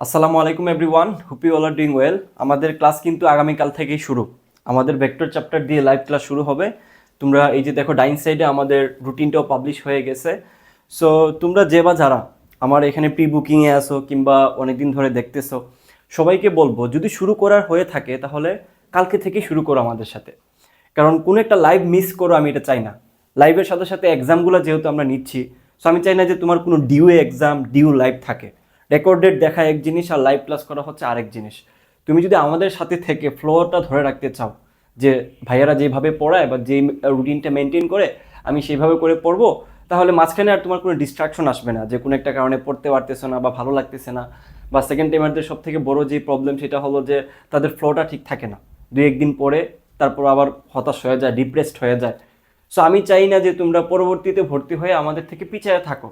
আসসালামু আলাইকুম everyone hope you all are doing well আমাদের ক্লাস কিন্তু আগামীকাল থেকেই শুরু। আমাদের ভেক্টর চ্যাপ্টার দিয়ে লাইভ ক্লাস শুরু হবে। তোমরা এই যে দেখো, ডাইন সাইডে আমাদের রুটিনটাও পাবলিশ হয়ে গেছে। সো তোমরা যে বা যারা আমার এখানে প্রি বুকিংয়ে আসো কিংবা অনেকদিন ধরে দেখতেছো, সবাইকে বলব, যদি শুরু করার হয়ে থাকে, তাহলে কালকে থেকে শুরু করো আমাদের সাথে। কারণ কোনো একটা লাইভ মিস করো, আমি এটা চাই না। লাইভের সাথে সাথে এক্সামগুলো যেহেতু আমরা নিচ্ছি সো আমি চাই না যে তোমার কোনো ডিউ এক্সাম ডিউ লাইভ থাকে। রেকর্ডেড দেখা এক জিনিস আর লাইভ ক্লাস করা হচ্ছে আরেক জিনিস। তুমি যদি আমাদের সাথে থেকে ফ্লোটা ধরে রাখতে চাও, যে ভাইয়ারা যেভাবে পড়ায় বা যে রুটিনটা মেনটেন করে, আমি সেইভাবে করে পড়ব, তাহলে মাঝখানে আর তোমার কোনো ডিস্ট্রাকশন আসবে না, যে কোনো একটা কারণে পড়তে পারতেছে না বা ভালো লাগতেছে না। বা সেকেন্ড টাইমারদের সব থেকে বড় যে প্রবলেম সেটা হলো যে তাদের ফ্লোটা ঠিক থাকে না। দুই একদিন পরে তারপর আবার হতাশ হয়ে যায় ডিপ্রেসড হয়ে যায়। সো আমি চাই না যে তোমরা পরবর্তীতে ভর্তি হয়ে আমাদের থেকে পিছিয়ে থাকো।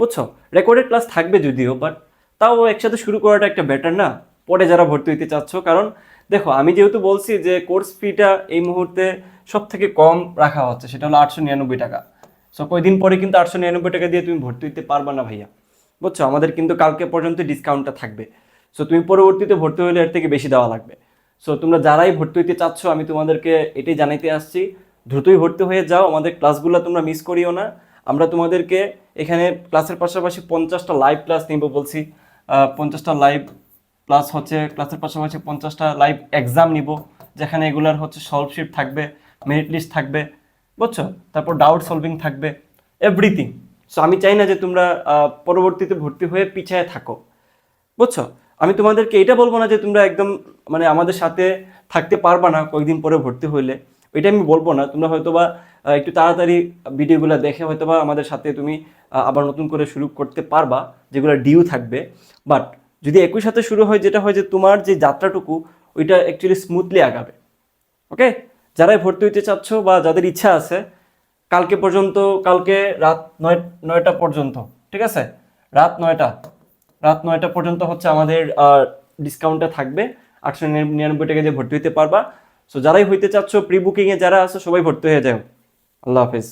বুঝছ? রেকর্ডেড ক্লাস থাকবে যদিও বাট তাও একসাথে শুরু করাটা একটা বেটার না? পরে যারা ভর্তি হইতে চাচ্ছ, কারণ দেখো, আমি যেহেতু বলছি যে কোর্স ফিটা এই মুহূর্তে সব থেকে কম রাখা হচ্ছে, সেটা হলো আটশো নিরানব্বই টাকা। সো কয়দিন পরে কিন্তু আটশো নিরানব্বই টাকা দিয়ে তুমি ভর্তি হইতে পারবা না ভাইয়া। বুঝছ? আমাদের কিন্তু কালকে পর্যন্ত ডিসকাউন্টটা থাকবে। সো তুমি পরবর্তীতে ভর্তি হলে এর থেকে বেশি দেওয়া লাগবে। সো তোমরা যারাই ভর্তি হইতে চাচ্ছ, আমি তোমাদেরকে এটাই জানাইতে আসছি, দ্রুতই ভর্তি হয়ে যাও, আমাদের ক্লাসগুলো তোমরা মিস করিও না। আমরা তোমাদেরকে এখানে ক্লাসের পাশাপাশি পঞ্চাশটা লাইভ ক্লাস নিব বলছি। পঞ্চাশটা লাইভ প্লাস হচ্ছে ক্লাসের পাশাপাশি পঞ্চাশটা লাইভ এক্সাম নিব, যেখানে এগুলার হচ্ছে সলভ শিট থাকবে মেরিট লিস্ট থাকবে, বুঝছ? তারপর ডাউট সলভিং থাকবে এভরিথিং সো আমি চাই না যে তোমরা পরবর্তীতে ভর্তি হয়ে পিছিয়ে থাকো, বুঝছ? আমি তোমাদেরকে এটা বলব না যে তোমরা একদম মানে আমাদের সাথে থাকতে পারবা না কয়েকদিন পরে ভর্তি হইলে। ওইটা আমি বলব না, তোমরা হয়তোবা একটু তাড়াতাড়ি ভিডিওগুলো দেখে হয়তোবা আমাদের সাথে তুমি আবার নতুন করে শুরু করতে পারবা, যেগুলো ডিউ থাকবে। বাট যদি একই সাথে শুরু হয়, যেটা হয় যে তোমার যে যাত্রাটুকু, ওইটা অ্যাকচুয়ালি স্মুথলি আগাবে। ওকে যারাই ভর্তি হইতে চাচ্ছ বা যাদের ইচ্ছা আছে, কালকে পর্যন্ত, কালকে রাত নয়, নয়টা পর্যন্ত, ঠিক আছে? রাত নয়টা রাত নয়টা পর্যন্ত হচ্ছে আমাদের ডিসকাউন্টটা থাকবে। আটশো নিরানব্বই টাকা দিয়ে ভর্তি হইতে পারবা। সো যারাই হইতে চাচ্ছ প্রি বুকিংয়ে যারা আছে, সবাই ভর্তি হয়ে যাও। আল্লাহ হাফেজ।